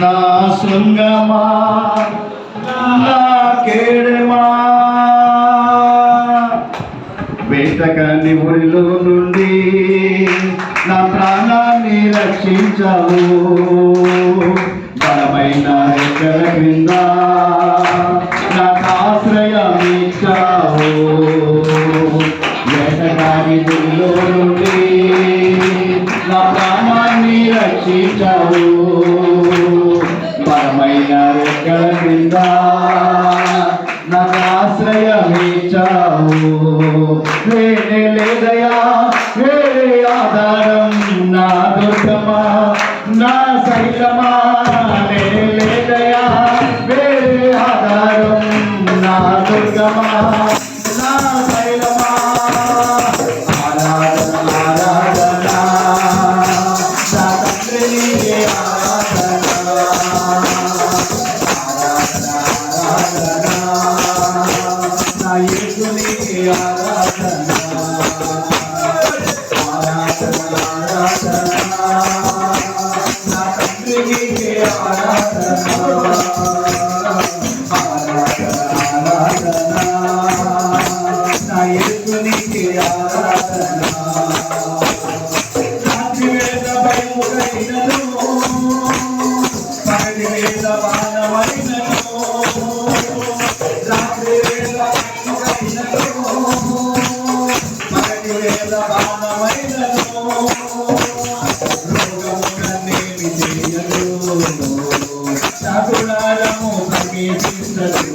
నా శృంగమా నా కేడమా? వేటకాని ఊరిలో నుండి నా ప్రాణాన్ని రక్షించావు. బలమైన రెక్కల క్రింద వేరే లేదయా? వేరే ఆధారం? నా దుర్గమా? నా శైలమా? వేరే లేదయా? వేరే ఆధారం? నా దుర్గమా? నా శైలమా? ఆరాధన ఆరాధన. నా తండ్రిని నీతి ఆరాధన రాత్రి వేద భయముగైనను పగటి వేద మానవైనను రాత్రి వేద భయముగైనను పగటి వేద మానవైనను రోగము కన్నేమి చేయను చతుడారము సమీపించదు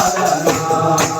Radha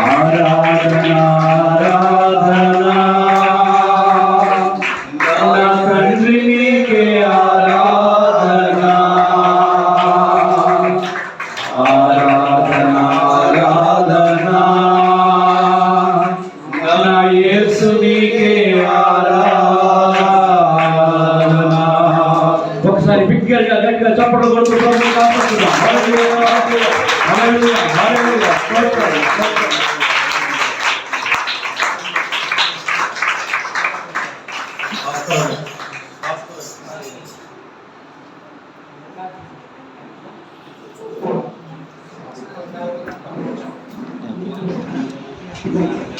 ఆరాధన ఆరాధన బిగ్గరగా గట్టిగా చప్పట్లు కొడుతూ